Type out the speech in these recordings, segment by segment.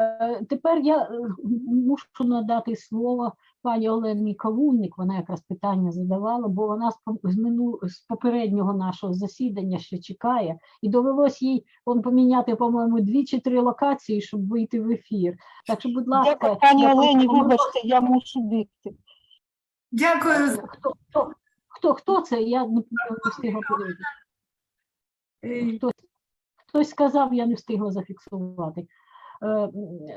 Е, Тепер я е, мушу надати слово пані Олені Кавунник. Вона якраз питання задавала, бо вона з пом- з мину з попереднього нашого засідання ще чекає, і довелось їй он поміняти, по-моєму, дві чи три локації, щоб вийти в ефір. Так що, будь ласка, Дякую, пані Олені, вибачте, я мушу бігти. Дякую. Хто, хто, хто, хто це? Я не, встигла подивитися. Е, Хтось, хтось сказав, я не встигла зафіксувати. Е,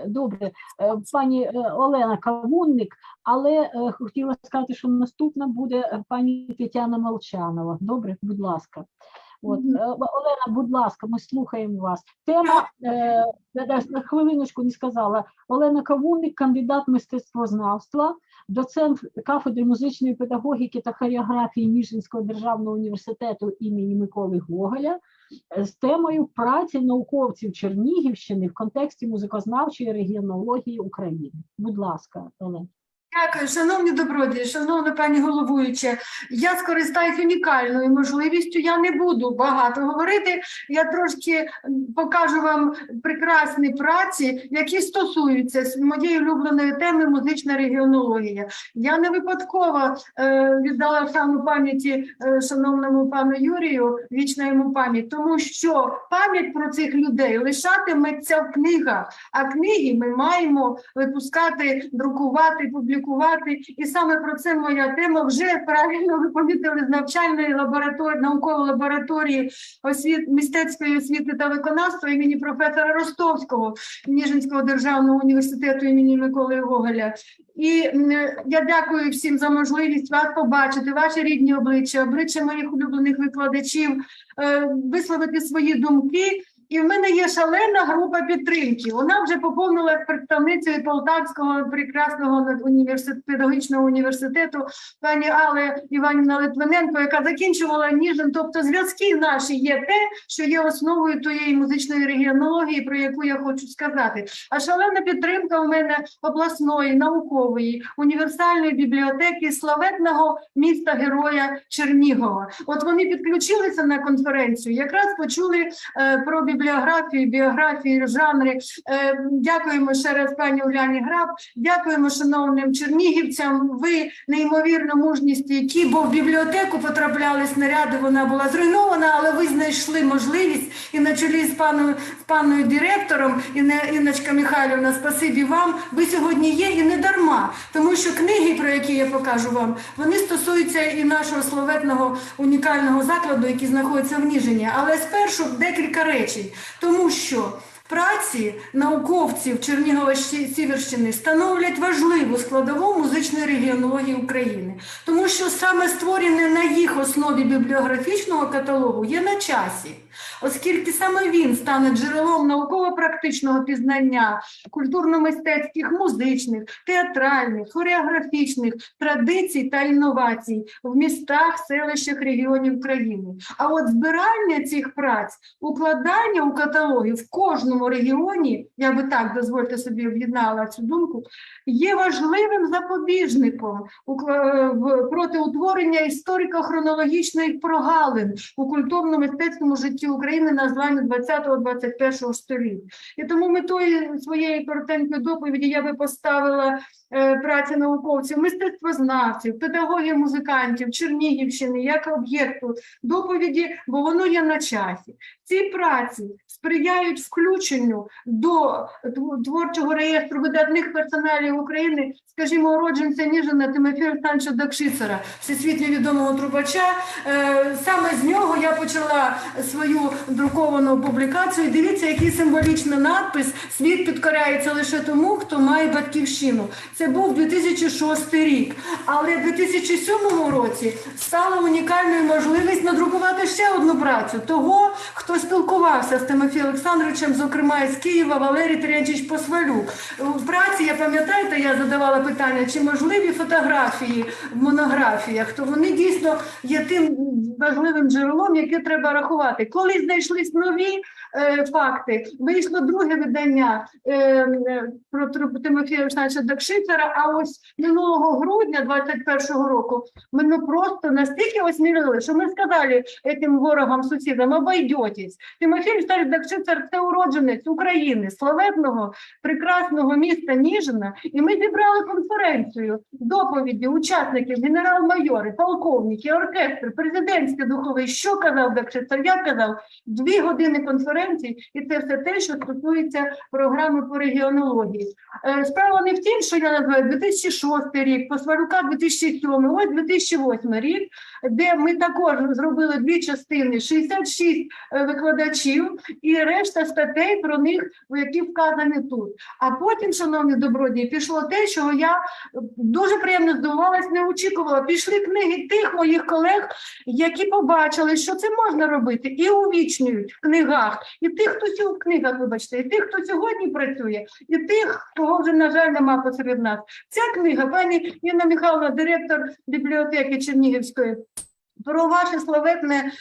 Добре, Е, пані е, Олена Кавунник, але хотіла сказати, що наступна буде пані Тетяна Молчанова. Добре, будь ласка. От, е, Олена, будь ласка, ми слухаємо вас. Тема е, я десь на хвилиночку не сказала. Олена Кавунник, кандидат мистецтвознавства, доцент кафедри музичної педагогіки та хореографії Ніжинського державного університету імені Миколи Гоголя з темою праці науковців Чернігівщини в контексті музикознавчої регіонології України. Будь ласка, Олена. Дякую, шановні добродії, шановна пані головуюча. Я скористаюсь унікальною можливістю. Я не буду багато говорити. Я трошки покажу вам прекрасні праці, які стосуються моєї улюбленої теми музична регіонологія. Я не випадково е, віддала шану пам'яті е, шановному пану Юрію, вічна йому пам'ять, тому що пам'ять про цих людей лишатиметься в книгах, а книги ми маємо випускати, друкувати, публікувати. І саме про це моя тема. Вже правильно ви помітили з навчальної лабораторії, наукової лабораторії освіт, мистецької освіти та виконавства імені професора Ростовського Ніжинського державного університету імені Миколи Гоголя. І я дякую всім за можливість вас побачити, ваші рідні обличчя, обличчя моїх улюблених викладачів, е, висловити свої думки. І в мене є шалена група підтримки. Вона вже поповнилась представницею Полтавського прекрасного університету, педагогічного університету пані Але Іванівна Литвиненко, яка закінчувала Ніжин. Тобто зв'язки наші є те, що є основою тієї музичної регіонології, про яку я хочу сказати. А шалена підтримка у мене обласної, наукової, універсальної бібліотеки славетного міста Героя Чернігова. От вони підключилися на конференцію, якраз почули е, про бібліографію, біографію, жанри. Е, дякуємо ще раз пані Уляні Граб. Дякуємо шановним чернігівцям. Ви неймовірно мужні стійкі, бо в бібліотеку потрапляли снаряди. Вона була зруйнована, але ви знайшли можливість і на чолі з паною з паною директором Інна, Інночка Михайлівна, спасибі вам. Ви сьогодні є і не дарма, тому що книги, про які я покажу вам, вони стосуються і нашого славетного унікального закладу, який знаходиться в Ніжині. Але спершу декілька речей, тому що. Праці науковців Чернігова Сіверщини становлять важливу складову музичної регіонології України, тому що саме створене на їх основі бібліографічного каталогу є на часі, оскільки саме він стане джерелом науково-практичного пізнання культурно-мистецьких, музичних, театральних, хореографічних традицій та інновацій в містах, селищах, регіонів країни. А от збирання цих праць, укладання у каталоги в кожному регіоні, я би так дозвольте собі об'єднала цю думку, є важливим запобіжником в- проти утворення історико-хронологічних прогалин у культурно-мистецькому житті України на зламі 20-21 століття. І тому метою своєї коротенької доповіді я би поставила е, праці науковців, мистецтвознавців, педагогів, музикантів, Чернігівщини як об'єкту доповіді, бо воно є на часі. Ці праці сприяють включенню до творчого реєстру видатних персоналів України, скажімо, уродженця Ніжина Тимофія Олександровича Дакшицера, всесвітньо відомого трубача. Е, Саме з нього я почала свою друковану публікацію. Дивіться, який символічний надпис Світ підкоряється лише тому, хто має батьківщину. Це був 2006 рік. Але в 2007 році стала унікальною можливість надрукувати ще одну працю того, хто спілкувався з Тимофієм Олександровичем, зокрема із Києва, Валерій Терентьович Посвалюк. У праці, я пам'ятаєте, я задавала питання, чи можливі фотографії в монографіях, то вони дійсно є тим важливим джерелом, яке треба рахувати. Коли знайшлись нові факти. Вийшло друге видання е, е, про Тимофія Олександровича Дакшицера, а ось минулого грудня 21-го року ми ну просто настільки осмілили, що ми сказали цим ворогам сусідам, обойдетесь. Тимофій Олександрович Дакшицер – це уродженець України, славетного, прекрасного міста Ніжина, і ми зібрали конференцію, доповіді учасників, генерал-майори, полковники, оркестр, президентський духовий. Що казав Дакшицер? Я казав, дві години конференції, і це все те, що стосується програми по регіонології. Е, Справа не в тім, що я називаю 2006 рік, Посвалюка 2007, ось 2008 рік, де ми також зробили дві частини, 66 е, викладачів і решта статей про них, які вказані тут. А потім, шановні добродії, пішло те, що я е, дуже приємно здивувалась, не очікувала. Пішли книги тих моїх колег, які побачили, що це можна робити, і увічнюють в книгах, і тих, хто сьогодні в книгах, вибачте, і тих, хто сьогодні працює, і тих, кого вже, на жаль, нема посеред нас. Ця книга, пані Інна Михайловна, директор бібліотеки Чернігівської. Про ваше славетне е,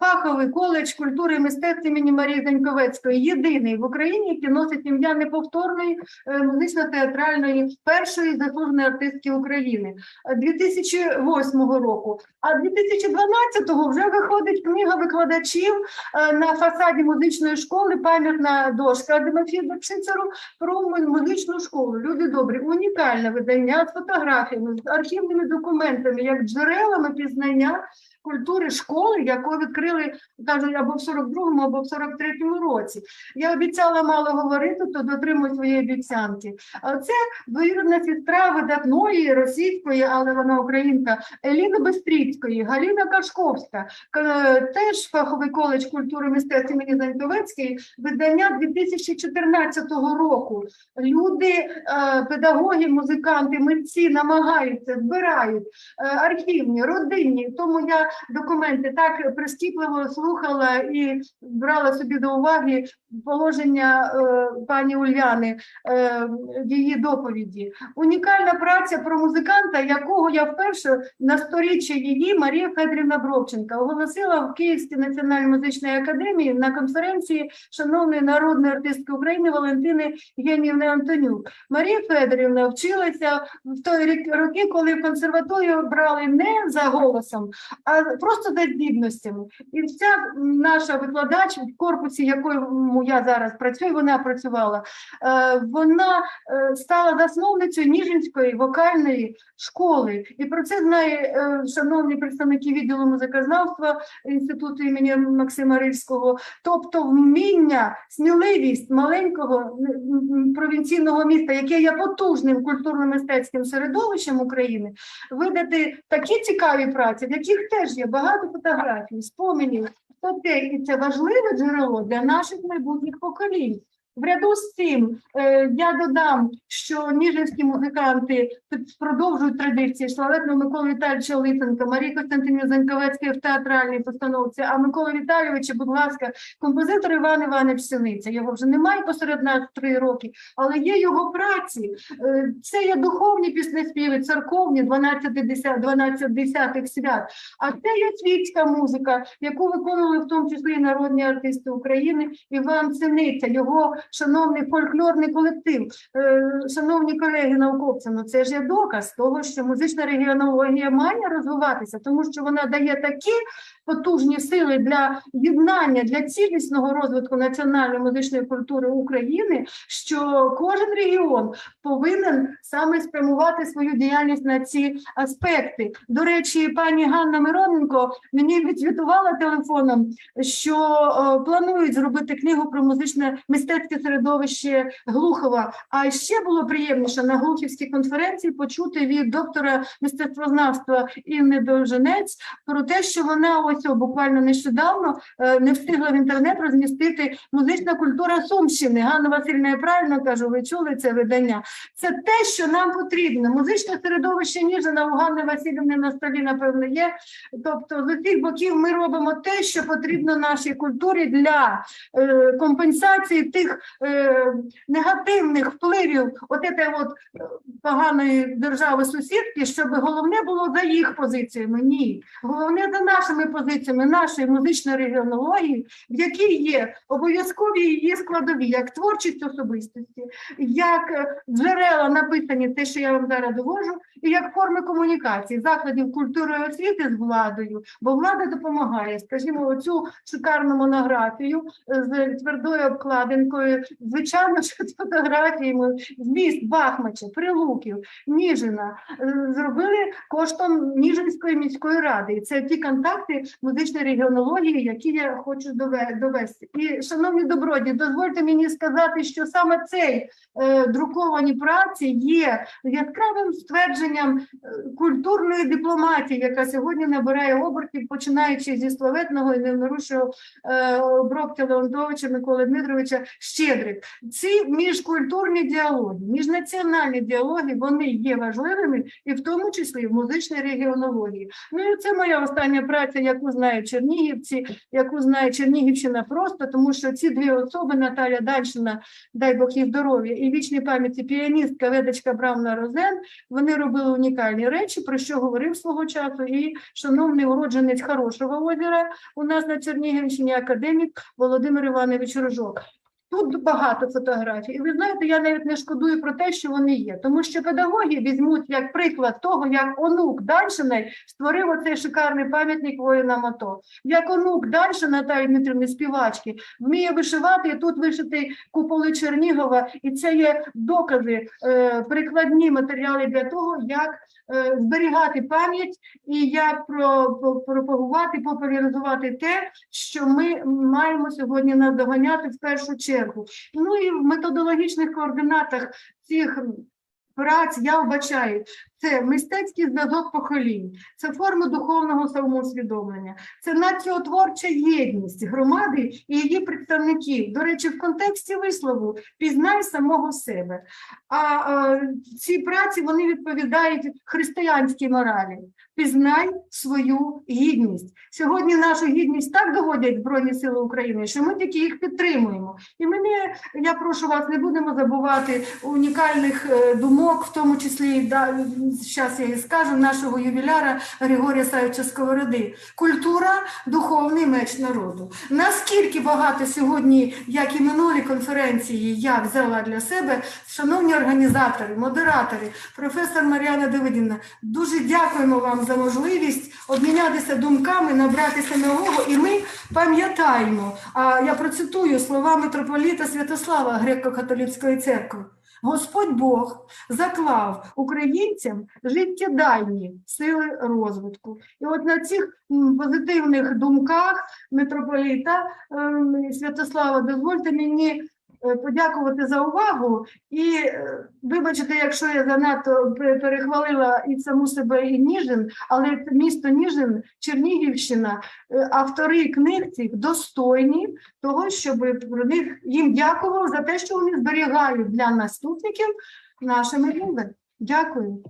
фаховий коледж культури і мистецтв імені Марії Заньковецької, єдиний в Україні, який носить ім'я неповторної е, музично-театральної першої заслуженої артистки України е, 2008 року. А 2012-го вже виходить книга викладачів е, на фасаді музичної школи пам'ятна дошка Тимофію Бакшицеру про музичну школу. Люди добрі, унікальне видання з фотографіями, з архівними документами, як джерелами пізнання amanhã культури школи, яку відкрили кажуть, або в 42-му, або в 43-му році. Я обіцяла мало говорити, то дотримую своєї обіцянки. Це двоюрідна сестра видатної російської, але вона українка, Еліни Бестріцької, Галіна Кашковська, теж фаховий коледж культури мистецтв імені Заньковецької, видання 2014 року. Люди, е, педагоги, музиканти, митці намагаються, збирають е, архівні, родинні. Тому я документи так прискіпливо слухала і брала собі до уваги положення е, пані Ульяни е, її доповіді. Унікальна праця про музиканта, якого я вперше на сторіччя її Марія Федорівна Бровченка оголосила в Київській національній музичній академії на конференції шановної народної артистки України Валентини Євгенівни Антонюк. Марія Федорівна вчилася в той рік роки, коли консерваторію брали не за голосом, а просто за здібностями. І вся наша викладач, в корпусі якому я зараз працюю, вона працювала, е, вона е, стала засновницею Ніжинської вокальної школи. І про це знає е, шановні представники відділу музикознавства інституту імені Максима Рильського. Тобто вміння, сміливість маленького провінційного міста, яке є потужним культурно-мистецьким середовищем України, видати такі цікаві праці, в яких теж є багато фотографій, споменів, статей, і це важливе джерело для наших майбутніх поколінь. В ряду з цим е, я додам, що ніжинські музиканти продовжують традиції славетного Миколи Віталійовича Лисенка, Марії Костянтинівни Заньковецької в театральній постановці, а Микола Віталійовича, будь ласка, композитор Іван Іванович Синиця. Його вже немає посеред нас три роки, але є його праці. Е, Це є духовні піснеспіви, церковні 12 десят- 12 десятих свят. А це є світська музика, яку виконували в тому числі і народні артисти України. Іван Синиця, його шановний фольклорний колектив. Е, Шановні колеги науковці, ну це ж є доказ того, що музична регіонологія має розвиватися, тому що вона дає такі потужні сили для єднання, для цілісного розвитку національної музичної культури України, що кожен регіон повинен саме спрямувати свою діяльність на ці аспекти. До речі, пані Ганна Мироненко мені відзвітувала телефоном, що е, планують зробити книгу про музичне мистецьке середовище Глухова. А ще було приємніше на Глухівській конференції почути від доктора мистецтвознавства Інни Довженець про те, що вона ось буквально нещодавно е, не встигла в інтернет розмістити музична культура Сумщини. Ганна Васильівна, я правильно кажу, ви чули це видання? Це те, що нам потрібно. Музичне середовище Ніжина у Ганни Васильівни на столі, напевно, є. Тобто, з усіх боків ми робимо те, що потрібно нашій культурі для е, компенсації тих е, негативних впливів от от е, поганої держави сусідки, щоб головне було за їх позиціями. Ні, головне за нашими позиціями, нашої музичної регіонології, в якій є обов'язкові її складові, як творчість особистості, як е, джерела написані, те, що я вам зараз довожу, і як форми комунікації закладів культури і освіти з владою, бо влада допомагає. Скажімо, оцю шикарну монографію е, з твердою обкладинкою. Звичайно, що з фотографіями міст Бахмача, Прилуків, Ніжина е, зробили коштом Ніжинської міської ради. І це ті контакти музичної регіонології, які я хочу дове- довести. І, шановні добродії, дозвольте мені сказати, що саме цей е, друковані праці є яскравим ствердженням е, культурної дипломатії, яка сьогодні набирає обертів, починаючи зі славетного і невмирущого е, обробки Леонтовича Миколи Дмитровича Щедрик. Ці міжкультурні діалоги, міжнаціональні діалоги, вони є важливими і в тому числі в музичній регіонології. Ну і це моя остання праця, яку знають чернігівці, яку знає Чернігівщина просто, тому що ці дві особи, Наталя Дальшина, дай Бог їй здоров'я, і вічній пам'яті піаністка Ведочка Бравна Розен, вони робили унікальні речі, про що говорив свого часу і шановний уродженець Хорошого озера у нас на Чернігівщині, академік Володимир Іванович Рожок. Тут багато фотографій. І ви знаєте, я навіть не шкодую про те, що вони є, тому що педагоги візьмуть як приклад того, як онук Дальшиної створив оцей шикарний пам'ятник воїнам АТО. Як онук Дальшина Наталі Дмитрівни співачки вміє вишивати, і тут вишитий куполи Чернігова, і це є докази, е, прикладні матеріали для того, як е, зберігати пам'ять і як про, про- пропагувати, популяризувати те, що ми маємо сьогодні наздоганяти в першу чергу. Ну і в методологічних координатах цих праць я вбачаю це мистецький зв'язок поколінь, це форми духовного самоусвідомлення, це націотворча єдність громади і її представників. До речі, в контексті вислову пізнай самого себе. А е, ці праці вони відповідають християнській моралі. Пізнай свою гідність. Сьогодні нашу гідність так доводять Збройні Сили України, що ми тільки їх підтримуємо. І мене я прошу вас, не будемо забувати унікальних е, думок, в тому числі і зараз я і скажу нашого ювіляра Григорія Савича Сковороди. Культура духовний меч народу. Наскільки багато сьогодні, як і минулі конференції, я взяла для себе, шановні організатори, модератори, професор Мар'яна Давидівна, дуже дякуємо вам за можливість обмінятися думками, набратися нового, і ми пам'ятаємо. А я процитую слова митрополіта Святослава Греко-католицької церкви. Господь Бог заклав українцям життєдальні сили розвитку. І от на цих позитивних думках митрополіта ем, Святослава, дозвольте мені подякувати за увагу і е, вибачте, якщо я занадто перехвалила і саму себе, і Ніжин, але місто Ніжин, Чернігівщина, е, автори книг цих достойні того, щоб про них їм дякував за те, що вони зберігають для наступників нашими люди. Дякую.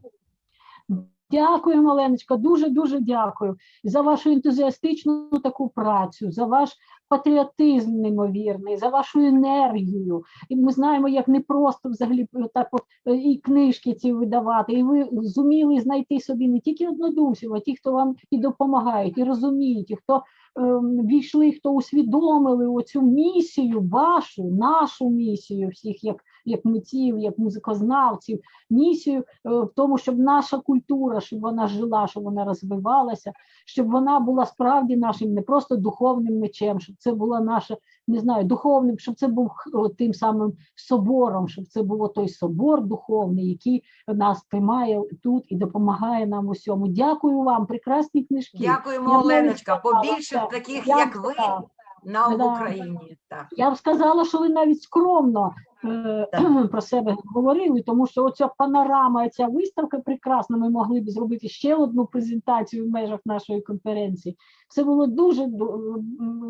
Дякую, Оленочка, дуже-дуже дякую за вашу ентузіастичну таку працю, за ваш патріотизм неймовірний, за вашу енергію. І ми знаємо, як не просто взагалі так е, і книжки ці видавати, і ви зуміли знайти собі не тільки однодумців, а ті, хто вам і допомагають, і розуміють, і хто ем, війшли, хто усвідомили оцю місію, вашу, нашу місію, всіх як, як митців, як музикознавців, місію е, в тому, щоб наша культура, щоб вона жила, щоб вона розвивалася, щоб вона була справді нашим не просто духовним мечем, щоб це була наша, не знаю, духовним, щоб це був тим самим собором, щоб це був той собор духовний, який нас тримає тут і допомагає нам у всьому. Дякую вам, прекрасні книжки. Дякуємо, Я Оленочка. Побільше таких, як ви, на Да. Україні. Так. Я б сказала, що ви навіть скромно про себе говорили, тому що оця панорама, ця виставка прекрасна. Ми могли б зробити ще одну презентацію в межах нашої конференції. Це було дуже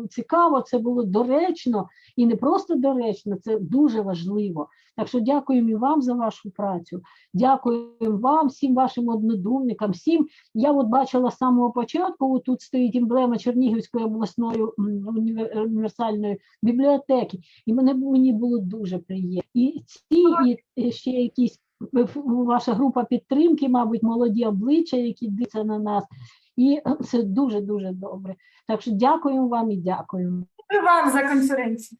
цікаво, це було доречно і не просто доречно, це дуже важливо. Так що дякуємо і вам за вашу працю. Дякуємо вам, всім вашим однодумникам, всім. Я от бачила з самого початку, тут стоїть емблема Чернігівської обласної універсальної бібліотеки, і мене мені було дуже приємно. І ці, і, ще якісь ваша група підтримки, мабуть, молоді обличчя, які дивляться на нас. І це дуже дуже добре. Так що дякуємо вам і дякуємо. Дякую вам за конференцію.